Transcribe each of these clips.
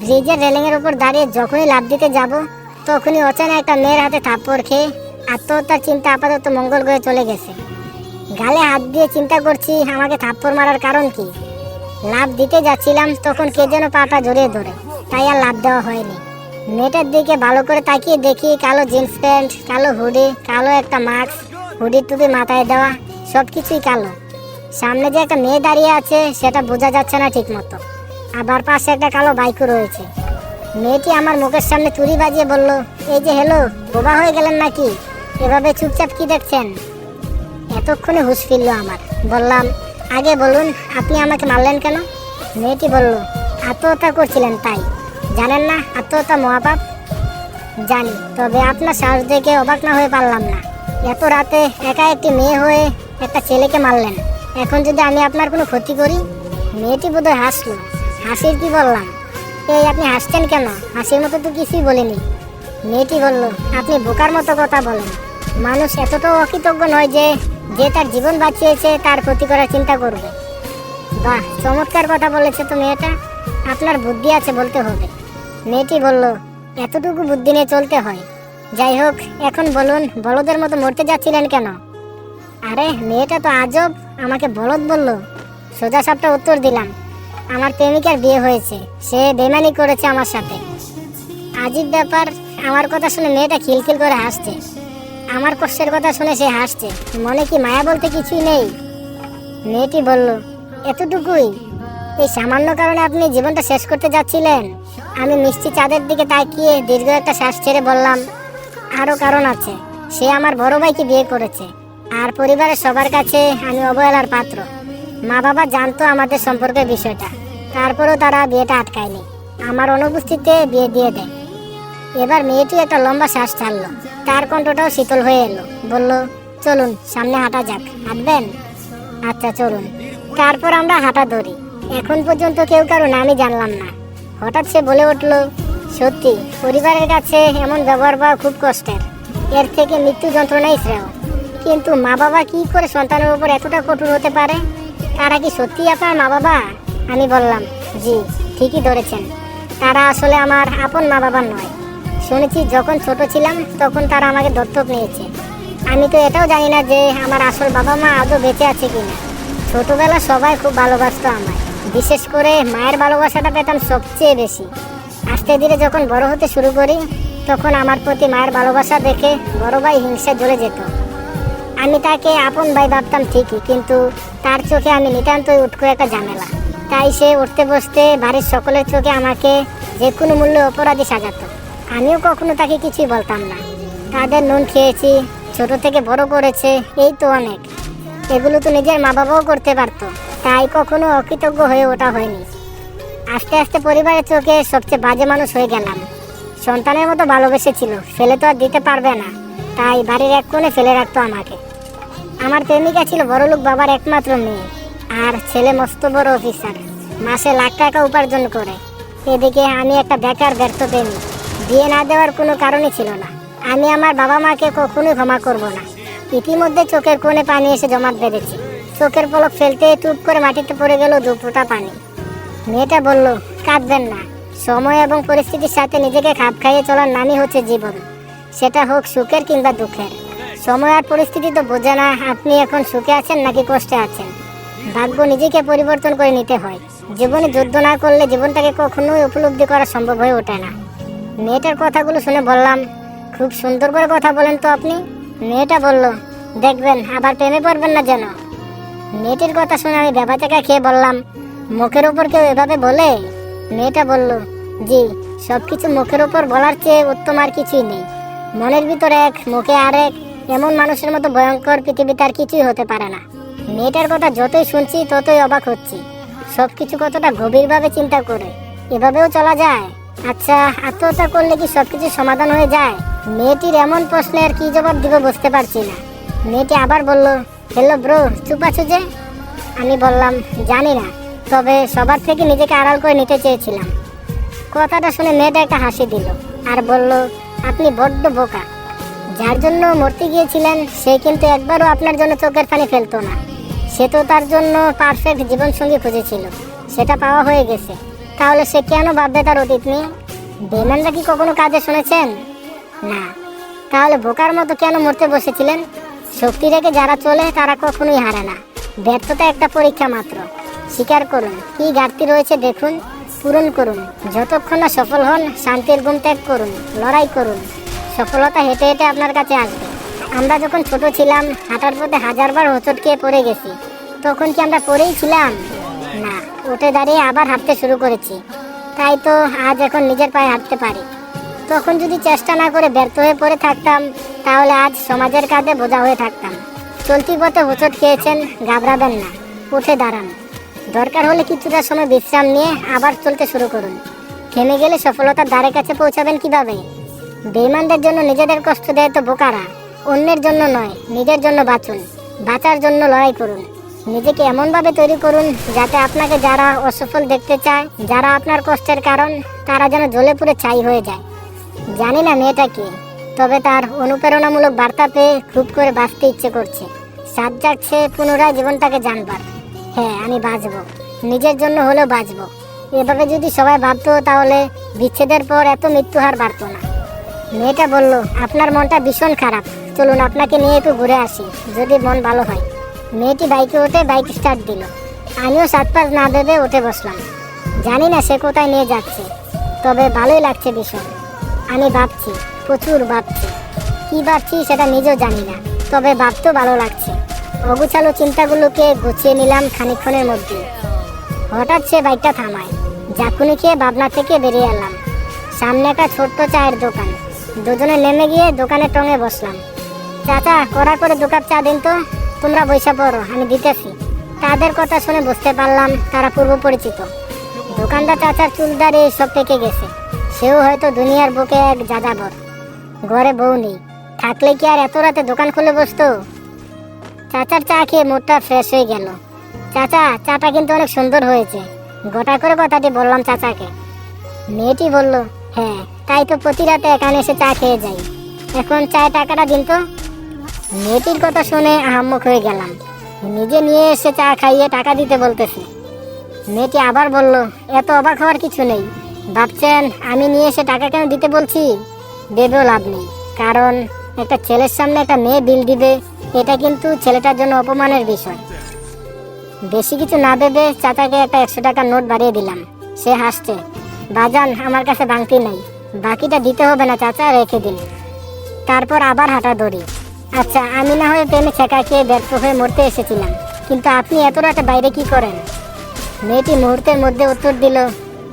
ব্রিজের রেলিংয়ের উপর দাঁড়িয়ে যখনই লাভ দিতে যাব, তখনই অচেনা একটা মেয়ের হাতে থাপ্পড় খেয়ে আত্মহত্যার চিন্তা আপাতত মঙ্গল গ্রহে চলে গেছে। গালে হাত দিয়ে চিন্তা করছি, আমাকে থাপ্পড় মারার কারণ কি? লাভ দিতে যাচ্ছিলাম, তখন কে যেন পাটা জড়িয়ে ধরে, তাই আর লাভ দেওয়া হয়নি। মেয়েটার দিকে ভালো করে তাকিয়ে দেখি কালো জিন্স প্যান্ট, কালো হুডি, কালো একটা মাস্ক, হুডির টুপি মাথায় দেওয়া সব কিছুই কালো। সামনে যে একটা মেয়ে দাঁড়িয়ে আছে, সেটা বোঝা যাচ্ছে না ঠিক মতো আবার পাশে একটা কালো বাইকও রয়েছে। মেয়েটি আমার মুখের সামনে চুরি বাজিয়ে বলল, এই যে হ্যালো, বোবা হয়ে গেলেন নাকি? এভাবে চুপচাপ কি দেখছেন? এতক্ষণে হুশ ফিরল আমার। বললাম, আগে বলুন, আপনি আমাকে মারলেন কেন? মেয়েটি বলল, আত্মহত্যা করছিলেন তাই। জানেন না, আত্মহত্যা মহাপাপ? জানি, তবে আপনার সাহস দেখে অবাক না হয়ে পারলাম না। এত রাতে একা একটি মেয়ে হয়ে একটা ছেলেকে মারলেন। এখন যদি আমি আপনার কোনো ক্ষতি করি? মেয়েটি বোধহয় হাসলো। হাসির কি বললাম? এই আপনি হাসছেন কেন? হাসির মতো তো কিছুই বলিনি। মেয়েটি বলল, আপনি বোকার মতো কথা বলেন। মানুষ এতটাও অকৃতজ্ঞ নয় যে যে তার জীবন বাঁচিয়েছে তার ক্ষতি করার চিন্তা করবে। বাহ, চমৎকার কথা বলেছে তো মেয়েটা। আপনার বুদ্ধি আছে বলতে হবে। মেয়েটি বলল, এতটুকু বুদ্ধি নিয়ে চলতে হয়। যাই হোক, এখন বলুন বলদের মতো মরতে যাচ্ছিলেন কেন? আরে, মেয়েটা তো আজব। আমাকে বলদ বলল। সোজা সাপটা উত্তর দিলাম। আমার প্রেমিকার বিয়ে হয়েছে। সে বেমানি করেছে আমার সাথে। আজীব ব্যাপার, আমার কথা শুনে মেয়েটা খিলখিল করে হাসছে। আমার কষ্টের কথা শুনে সে হাসছে। মনে কি মায়া বলতে কিছুই নেই? মেয়েটি বলল, এতটুকুই। এই সামান্য কারণে আপনি জীবনটা শেষ করতে যাচ্ছিলেন। আমি মিষ্টি চাঁদের দিকে তাকিয়ে দীর্ঘ একটা শ্বাস ছেড়ে বললাম আরও কারণ আছে। সে আমার বড় ভাইকে বিয়ে করেছে। আর পরিবারের সবার কাছে আমি অবহেলার পাত্র। মা বাবা জানতো আমাদের সম্পর্কের বিষয়টা। তারপরেও তারা বিয়েটা আটকায়নি। আমার অনুপস্থিতিতে বিয়ে দিয়ে দেয়। এবার মেয়েটি একটা লম্বা শ্বাস ছাড়লো। তার কণ্ঠটাও শীতল হয়ে এলো। বলল, চলুন, সামনে হাঁটা যাক। হাঁটবেন? আচ্ছা চলুন। তারপর আমরা হাঁটা ধরি। এখন পর্যন্ত কেউ কারও নামই জানলাম না। হঠাৎ সে বলে উঠল, সত্যি, পরিবারের কাছে এমন ব্যবহার পাওয়া খুব কষ্টের। এর থেকে মৃত্যু যন্ত্রণাই শ্রেয়। কিন্তু মা বাবা কি করে সন্তানের উপর এতটা কঠোর হতে পারে? তারা কি সত্যি আপনার মা বাবা আমি বললাম, জি, ঠিকই ধরেছেন। তারা আসলে আমার আপন মা বাবা নয়। শুনেছি, যখন ছোট ছিলাম, তখন তারা আমাকে দত্তক নিয়েছে। আমি তো এটাও জানি না যে আমার আসল বাবা মা আদৌ বেঁচে আছে কি না। ছোটবেলা সবাই খুব ভালোবাসতো আমায়। বিশেষ করে মায়ের ভালোবাসাটা পেতাম সবচেয়ে বেশি। আস্তে ধীরে যখন বড় হতে শুরু করি, তখন আমার প্রতি মায়ের ভালোবাসা দেখে বড় ভাই হিংসা জ্বলে যেত। আমি তাকে আপন ভাই ভাবতাম ঠিকই, কিন্তু তার চোখে আমি নিতান্তই উঠকো একটা ঝামেলা। তাই সে উঠতে বসতে বাড়ির সকলের চোখে আমাকে যে কোনো মূল্যে অপরাধী সাজাতো। আমিও কখনো তাকে কিছুই বলতাম না। তাদের নুন খেয়েছি, ছোট থেকে বড় করেছে, এই তো অনেক। এগুলো তো নিজের মা বাবাও করতে পারতো, তাই কখনো অকৃতজ্ঞ হয়ে ওঠা হয়নি। আস্তে আস্তে পরিবারের চোখে সবচেয়ে বাজে মানুষ হয়ে গেলাম। সন্তানের মতো ভালোবেসেছিল, ফেলে তো আর দিতে পারবে না। তাই বাড়ির এক কোণে ফেলে রাখতো আমাকে। আমার প্রেমিকা ছিল বড়লোক বাবার একমাত্র মেয়ে। আর ছেলে মস্ত বড় অফিসার মাসে লাখ টাকা উপার্জন করে। এদিকে আমি একটা বেকার, ব্যর্থ প্রেমিক। বিয়ে না দেওয়ার কোনো কারণই ছিল না। আমি আমার বাবা মাকে কখনোই ক্ষমা করব না। ইতিমধ্যে চোখের কোণে পানি এসে জমাট বেঁধেছে। চোখের পলক ফেলতে টুপ করে মাটিতে পড়ে গেল দু পানি। মেয়েটা বলল, কাঁদবেন না। সময় এবং পরিস্থিতির সাথে নিজেকে খাপ খাইয়ে চলার নামই হচ্ছে জীবন। সেটা হোক সুখের কিংবা দুঃখের। সময় আর পরিস্থিতি তো বোঝে না। আপনি এখন সুখে আছেন নাকি কষ্টে আছেন? ভাগ্য নিজেকে পরিবর্তন করে নিতে হয়। জীবনে যুদ্ধ না করলে জীবনটাকে কখনোই উপলব্ধি করা সম্ভব হয়ে ওঠে না। মেয়েটার কথাগুলো শুনে বললাম, খুব সুন্দর করে কথা বলেন তো আপনি। মেয়েটা বলল, দেখবেন, আবার প্রেমে পড়বেন না যেন। মেয়েটির কথা শুনে আমি ব্যাপা চাকা খেয়ে বললাম, মুখের ওপর কেউ এভাবে বলে? মেয়েটা বলল, জি সব কিছু মুখের ওপর বলার চেয়ে উত্তম আর কিছুই নেই। মনের ভিতরে এক, মুখে আরেক এমন মানুষের মতো ভয়ঙ্কর পৃথিবীতে আর কিছুই হতে পারে না। মেয়েটার কথা যতই শুনছি, ততই অবাক হচ্ছি। সব কিছু কতটা গভীরভাবে চিন্তা করে। এভাবেও চলা যায়? আচ্ছা আত্মহত্যা করলে কি সব কিছু সমাধান হয়ে যায়? মেয়েটির এমন প্রশ্নের কি জবাব দিব বুঝতে পারছি না। মেয়েটি আবার বলল হ্যালো ব্রো, চুপ আছো যে? আমি বললাম, জানি না। তবে সবার থেকে নিজেকে আড়াল করে নিতে চেয়েছিলাম। কথাটা শুনে মেয়েটা একটা হাসি দিল আর বলল, আপনি বড্ড বোকা। যার জন্য মরতে গিয়েছিলেন, সে কিন্তু একবারও আপনার জন্য চোখের পানি ফেলতো না। সে তো তার জন্য পারফেক্ট জীবনসঙ্গী খুঁজেছিল। সেটা পাওয়া হয়ে গেছে। তাহলে সে কেন ভাববে তার অতীত নিয়ে? বেমানরা কি কখনো কাজে শুনেছেন? না। তাহলে বোকার মতো কেন মরতে বসেছিলেন? শক্তি রেখে যারা চলে, তারা কখনোই হারে না। ব্যর্থতা একটা পরীক্ষা মাত্র। স্বীকার করুন, কি ঘাটতি রয়েছে দেখুন, পূরণ করুন। যতক্ষণ না সফল হন, শান্তির ঘুম ত্যাগ করুন, লড়াই করুন। সফলতা হেঁটে হেঁটে আপনার কাছে আসবে। আমরা যখন ছোট ছিলাম, হাঁটার পথে হাজারবার হোঁচট খেয়ে পড়ে গেছি। তখন কি আমরা পড়েই ছিলাম? না, উঠে দাঁড়িয়ে আবার হাঁটতে শুরু করেছি। তাই তো আজ এখন নিজের পায়ে হাঁটতে পারি। তখন যদি চেষ্টা না করে ব্যর্থ হয়ে পড়ে থাকতাম, তাহলে আজ সমাজের কাঁধে বোঝা হয়ে থাকতাম। চলতি পথে হোঁচট খেয়েছেন, ঘাবড়াবেন না, উঠে দাঁড়ান। দরকার হলে কিছুটা সময় বিশ্রাম নিয়ে আবার চলতে শুরু করুন। থেমে গেলে সফলতার ধারে কাছে পৌঁছাবেন কীভাবে? বেইমানদের জন্য নিজেদের কষ্ট দেয় তো বোকারা, অন্যের জন্য নয়, নিজের জন্য বাঁচুন। বাঁচার জন্য লড়াই করুন। নিজেকে এমনভাবে তৈরি করুন যাতে আপনাকে যারা অসফল দেখতে চায়, যারা আপনার কষ্টের কারণ, তারা যেন জ্বলে পুড়ে ছাই হয়ে যায়। জানি না মেয়েটা কি, তবে তার অনুপ্রেরণামূলক বার্তা পেয়ে খুব করে বাঁচতে ইচ্ছে করছে। সাত যাচ্ছে পুনরায় জীবনটাকে জানবার। হ্যাঁ আমি বাঁচব। নিজের জন্য হলেও বাঁচব। এভাবে যদি সবাই ভাবতো, তাহলে বিচ্ছেদের পর এত মৃত্যু হার বাড়তো না। মেয়েটা বলল, আপনার মনটা ভীষণ খারাপ। চলুন, আপনাকে নিয়ে একটু ঘুরে আসি, যদি মন ভালো হয়। মেয়েটি বাইকে উঠে বাইক স্টার্ট দিল। আমিও সাত পাঁচ না ভেবে উঠে বসলাম। জানি না সে কোথায় নিয়ে যাচ্ছে, তবে ভালোই লাগছে ভীষণ। আমি ভাবছি, প্রচুর ভাবছি। কি ভাবছি সেটা নিজেও জানি না, তবে ভাবতেও ভালো লাগছে। অগুছালো চিন্তাগুলোকে গুছিয়ে নিলাম খানিকক্ষণের মধ্যে। হঠাৎ সে বাইকটা থামায়। জাকুনি খেয়ে ভাবনা থেকে বেরিয়ে এলাম। সামনে একটা ছোট্ট চায়ের দোকান। দুজনে নেমে গিয়ে দোকানে টঙে বসলাম। চাচা কড়া করে দু কাপ চা দিন তো, তোমরা বৈশা পড়ো, আমি দিতেছি। তাদের কথা শুনে বুঝতে পারলাম তারা পূর্ব পরিচিত দোকানদার চাচার চুলদারি সব পেকে গেছে। সেও হয়তো দুনিয়ার বুকে এক যাযাবর। ঘরে বউ নেই। থাকলে কি আর এত রাতে দোকান খুলে বসতো? চাচার চা খেয়ে মুডটা ফ্রেশ হয়ে গেল। চাচা, চাটা কিন্তু অনেক সুন্দর হয়েছে। গোটা করে কথাটি বললাম চাচাকে। মেয়েটি বলল হ্যাঁ তাই তো প্রতি রাতে এখানে এসে চা খেয়ে যাই। এখন চায় টাকাটা দিন তো। মেয়েটির কথা শুনে আহাম্মক হয়ে গেলাম। নিজে নিয়ে এসে চা খাইয়ে টাকা দিতে বলতেছে। মেয়েটি আবার বলল, এত অবাক হওয়ার কিছু নেই। ভাবছেন আমি নিয়ে এসে টাকা কেন দিতে বলছি? ভেবেও লাভ নেই। কারণ একটা ছেলের সামনে একটা মেয়ে বিল দিবে, এটা কিন্তু ছেলেটার জন্য অপমানের বিষয়। বেশি কিছু না ভেবে চাচাকে একটা একশো টাকার নোট বাড়িয়ে দিলাম। সে হাসছে। বাজান, আমার কাছে ভাঙতি নাই। বাকিটা দিতে হবে না চাচা, রেখে দিন। তারপর আবার হাঁটা দড়ি। আচ্ছা আমি না হয়ে প্রেমে ছেঁকা খেয়ে ব্যর্থ হয়ে মরতে এসেছিলাম। কিন্তু আপনি এত রাতে বাইরে কি করেন? মেয়েটি মুহূর্তের মধ্যে উত্তর দিল,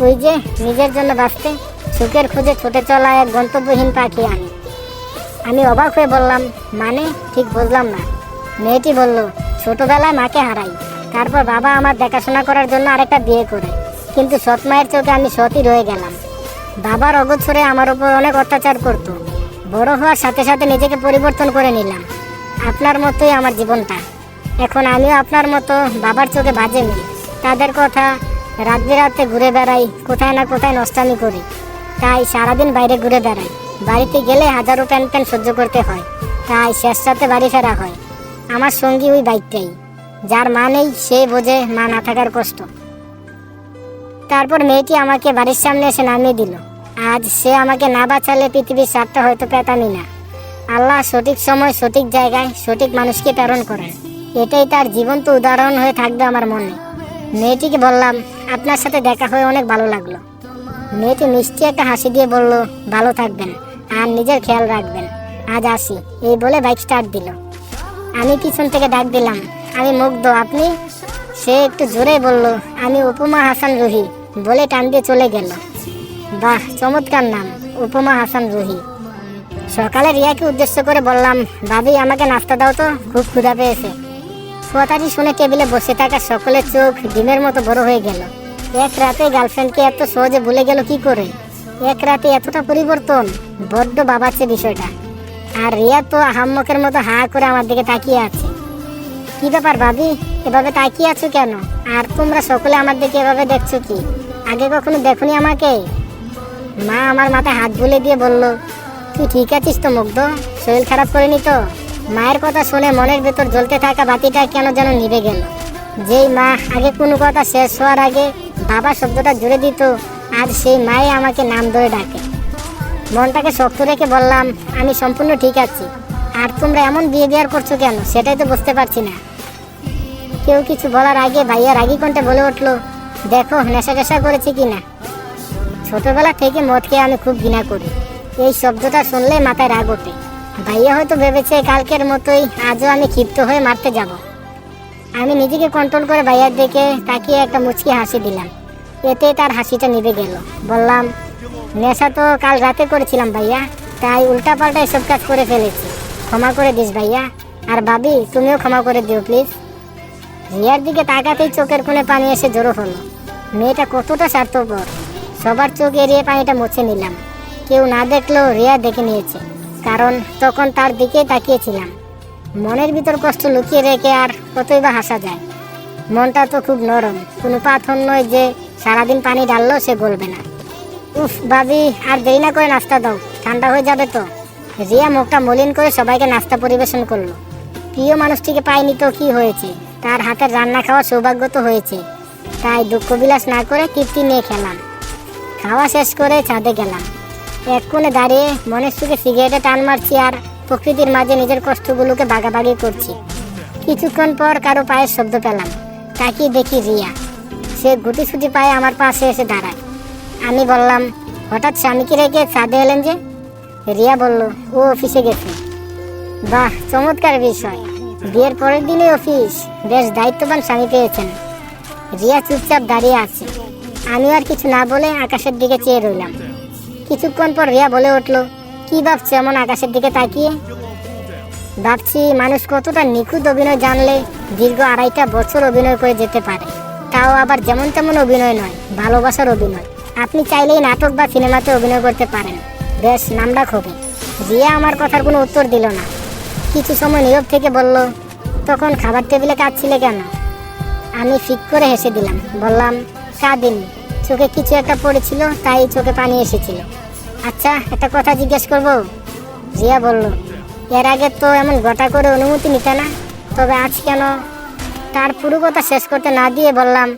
ওই যে, নিজের জন্য বাঁচতে, সুখের খুঁজে ছুটে চলা এক গন্তব্যহীন পাখি আমি। আমি অবাক হয়ে বললাম মানে? ঠিক বুঝলাম না। মেয়েটি বলল, ছোটবেলায় মাকে হারাই, তারপর বাবা আমার দেখাশোনা করার জন্য আরেকটা বিয়ে করে। কিন্তু সৎ মায়ের চোখে আমি সতই রয়ে গেলাম। বাবার অগোছরে আমার উপর অনেক অত্যাচার করতো। বড় হওয়ার সাথে সাথে নিজেকে পরিবর্তন করে নিলাম। আপনার মতোই আমার জীবনটা। এখন আমিও আপনার মতো বাবার চোখে বাজে মেয়ে। তাদের কথা রাত বিরাতে ঘুরে বেড়াই, কোথায় না কোথায় নষ্টামি করি। তাই সারাদিন বাইরে ঘুরে বেড়াই। বাড়িতে গেলে হাজারো প্যান প্যান সহ্য করতে হয়। তাই শেষ রাতে বাড়ি ফেরা হয়। আমার সঙ্গী ওই বাইকটাই। যার মা নেই, সে বোঝে মা না থাকার কষ্ট। তারপর মেয়েটি আমাকে বাড়ির সামনে এসে নামিয়ে দিল। আজ সে আমাকে না বাঁচালে পৃথিবীর সাতটা হয়তো পেতামই না। আল্লাহ সঠিক সময়, সঠিক জায়গায়, সঠিক মানুষকে প্রেরণ করেন। এটাই তার জীবন্ত উদাহরণ হয়ে থাকবে আমার মনে। মেয়েটিকে বললাম, আপনার সাথে দেখা হয়ে অনেক ভালো লাগল। মেয়েটি মিষ্টি একটা হাসি দিয়ে বলল, ভালো থাকবেন, আর নিজের খেয়াল রাখবেন। আজ আসি। এই বলে বাইক স্টার্ট দিল। আমি পিছন থেকে ডাক দিলাম, আমি মুগ্ধ, আপনি? সে একটু জোরে বলল, আমি উপমা হাসান রুহি। বলে টান দিয়ে চলে গেল। বাহ, চমৎকার নাম, উপমা হাসান রুহি। সকালে রিয়াকে উদ্দেশ্য করে বললাম, ভাবি, আমাকে নাস্তা দাও তো, খুব ক্ষুধা পেয়েছে। কথাটি শুনে টেবিলে বসে থাকা সকলের চোখ ডিমের মতো বড় হয়ে গেল। এক রাতে গার্লফ্রেন্ডকে এত সহজে ভুলে গেল কি করে? এক রাতে এতটা পরিবর্তন, বড্ড বাবাচ্ছে বিষয়টা। আর রিয়া তো আহাম্মকের মতো হা করে আমার দিকে তাকিয়ে আছে। কি ব্যাপার ভাবি? এভাবে তাকিয়ে আছো কেন? আর তোমরা সকলে আমার দিকে এভাবে দেখছ কি? আগে কখনো দেখুনি আমাকে? মা আমার মাথায় হাত বুলে দিয়ে বলল তুই ঠিক আছিস তো মুগ্ধ? শরীর খারাপ করেনি তো? মায়ের কথা শুনে মনের ভেতর জ্বলতে থাকা বাতিটা কেন যেন নিভে গেল। যেই মা আগে কোনো কথা শেষ হওয়ার আগে বাবা শব্দটা জুড়ে দিত আর সেই মায়ে আমাকে নাম ধরে ডাকে। মনটাকে শক্ত রেখে বললাম, আমি সম্পূর্ণ ঠিক আছি। আর তোমরা এমন বিয়ে বিয়ার করছ কেন? সেটাই তো বুঝতে পারছি না। কেউ কিছু বলার আগে ভাইয়া রাগি কণ্ঠে বলে উঠল দেখো নেশা টেশা করেছে কি না ছোটবেলা থেকে মদ খেয়ে আমি খুব ঘৃণা করি। এই শব্দটা শুনলে মাথায় রাগ ওঠে। ভাইয়া হয়তো ভেবেছে কালকের মতোই আজও আমি ক্ষিপ্ত হয়ে মারতে যাব। আমি নিজেকে কন্ট্রোল করে ভাইয়ার দিকে তাকিয়ে একটা মুচকি হাসি দিলাম। এতে তার হাসিটা নিভে গেল। বললাম, নেশা তো কাল রাতে করেছিলাম ভাইয়া, তাই উল্টাপাল্টা এসব কাজ করে ফেলেছি। ক্ষমা করে দিস ভাইয়া। আর ভাবি, তুমিও ক্ষমা করে দিও প্লিজ রিয়ার দিকে তাকাতেই চোখের কোণে পানি এসে জড়ো হলো। মেয়েটা কতটা স্বার্থপর। সবার চোখ এড়িয়ে পানিটা মুছে নিলাম। কেউ না দেখলেও রিয়া দেখে নিয়েছে, কারণ তখন তার দিকেই তাকিয়েছিলাম। মনের ভিতর কষ্ট লুকিয়ে রেখে আর কতই বা হাসা যায়। মনটা তো খুব নরম, কোনো পাথর নয় যে সারাদিন পানি ঢাললেও সে গলবে না। উফ ভাবি আর দেরি না করে নাস্তা দাও, ঠান্ডা হয়ে যাবে তো। রিয়া মুখটা মলিন করে সবাইকে নাস্তা পরিবেশন করল। প্রিয় মানুষটিকে পায়নি তো কি হয়েছে? তার হাতের রান্না খাওয়ার সৌভাগ্য তো হয়েছে। তাই দুঃখ বিলাস না করে তৃপ্তি নিয়ে খেলাম। খাওয়া শেষ করে ছাদে গেলাম। এক কোণে দাঁড়িয়ে মনের সুখে সিগারেটে টান মারছি আর প্রকৃতির মাঝে নিজের কষ্টগুলোকে ভাগাভাগি করছি। কিছুক্ষণ পর কারও পায়ের শব্দ পেলাম। তাকিয়ে দেখি রিয়া। সে গুটি সুটি পায়ে আমার পাশে এসে দাঁড়ায়। আমি বললাম, হঠাৎ স্বামীকে রেখে ছাদে এলেন যে? রিয়া বলল, ও অফিসে গেছে। বাহ, চমৎকার বিষয়। বিয়ের পরের দিনই অফিস। বেশ দায়িত্ববান স্বামী পেয়েছেন। রিয়া চুপচাপ দাঁড়িয়ে আছে। আমি আর কিছু না বলে আকাশের দিকে চেয়ে রইলাম। কিছুক্ষণ পর রিয়া বলে উঠল, কি ভাবছে এমন আকাশের দিকে তাকিয়ে? ভাবছি মানুষ কতটা নিখুঁত অভিনয় জানলে দীর্ঘ আড়াইটা বছর অভিনয় করে যেতে পারে। তাও আবার যেমন তেমন অভিনয় নয়, ভালোবাসার অভিনয়। আপনি চাইলেই নাটক বা সিনেমাতে অভিনয় করতে পারেন। বেশ নামডাক হবে। রিয়া আমার কথার কোনো উত্তর দিল না। কিছু সময় নীরব থেকে বলল, তখন খাবার টেবিলে কাঁদছিলে কেন? আমি ফিক করে হেসে দিলাম, বললাম কাঁদিনি চোখে কিছু একটা পড়েছিল, তাই চোখে পানি এসেছিল। আচ্ছা একটা কথা জিজ্ঞেস করব? রিয়া বলল, এর আগে তো এমন গোটা করে অনুমতি নিতে না, তবে আজ কেন? তার পুরো কথা শেষ করতে না দিয়ে বললাম